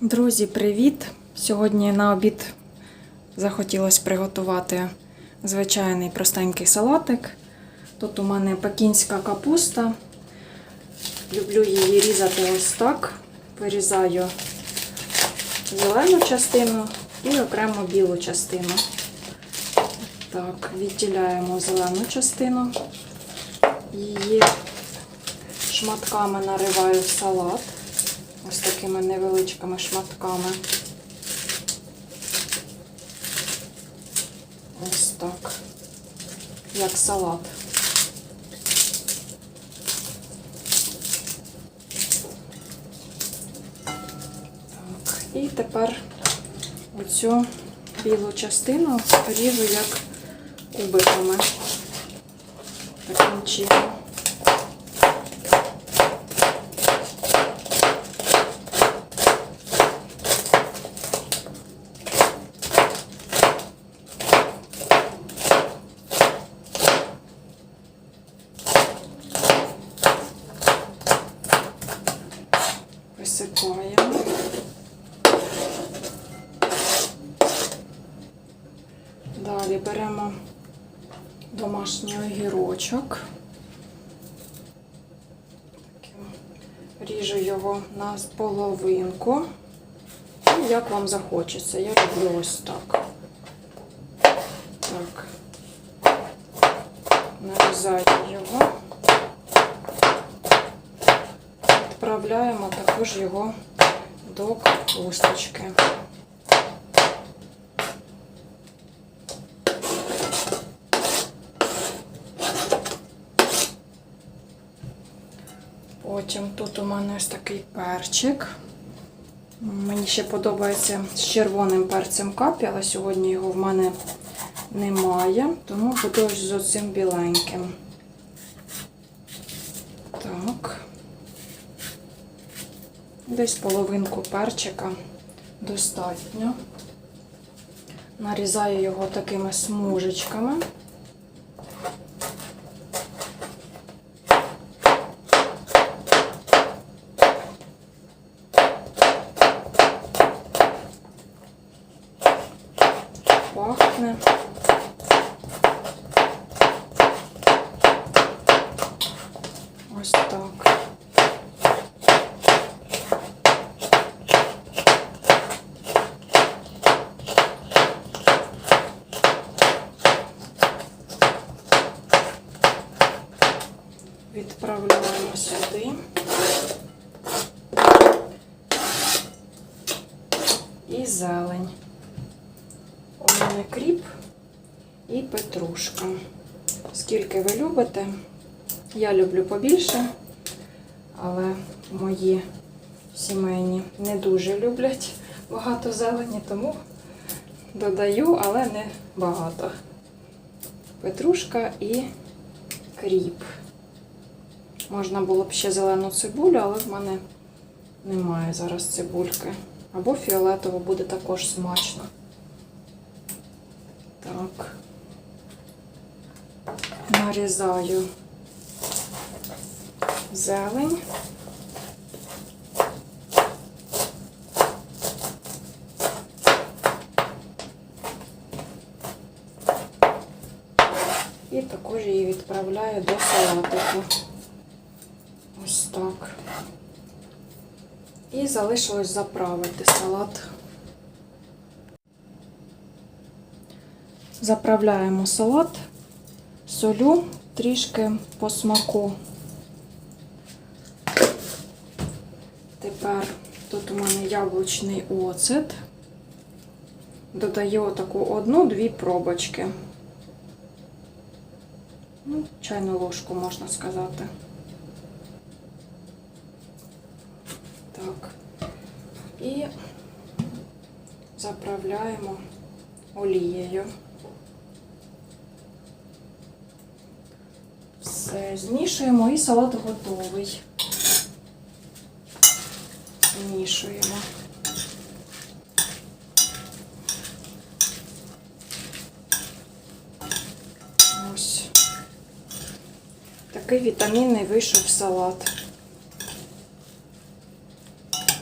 Друзі, привіт! Сьогодні на обід захотілося приготувати звичайний простенький салатик. Тут у мене пекінська капуста. Люблю її різати ось так. Вирізаю зелену частину і окремо білу частину. Так, відділяємо зелену частину. Її шматками нариваю в салат. Ось такими невеличкими шматками. Ось так. Як салат. Так, і тепер оцю білу частину ріжу як кубиками. Таким чином. Далі беремо домашній огірочок. Ріжу його на половинку. Як вам захочеться. Я роблю ось так. Так. Нарізаю його. Відправляємо також його до капусточки. Потім тут у мене ось такий перчик. Мені ще подобається з червоним перцем капі, але сьогодні його в мене немає, тому буду ось з оцим біленьким. Так. Десь половинку перчика достатньо. Нарізаю його такими смужечками. Пахне. Ось так. Відправляємо сюди. І зелень. У мене кріп і петрушка. Скільки ви любите? Я люблю побільше, але мої сімейні не дуже люблять багато зелені, тому додаю, але не багато. Петрушка і кріп. Можна було б ще зелену цибулю, але в мене немає зараз цибульки. Або фіолетово буде також смачно. Так. Нарізаю зелень. І також її відправляю до салатику. Ось так. І залишилось заправити салат. Заправляємо салат, солю трішки по смаку. Тепер тут у мене яблучний оцет. Додаю таку одну-дві пробочки. Ну, чайну ложку, можна сказати. Так. І заправляємо олією. Все, змішуємо і салат готовий. Змішуємо. Ось. Такий вітамінний вийшов салат.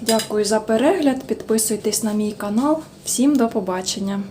Дякую за перегляд. Підписуйтесь на мій канал. Всім до побачення!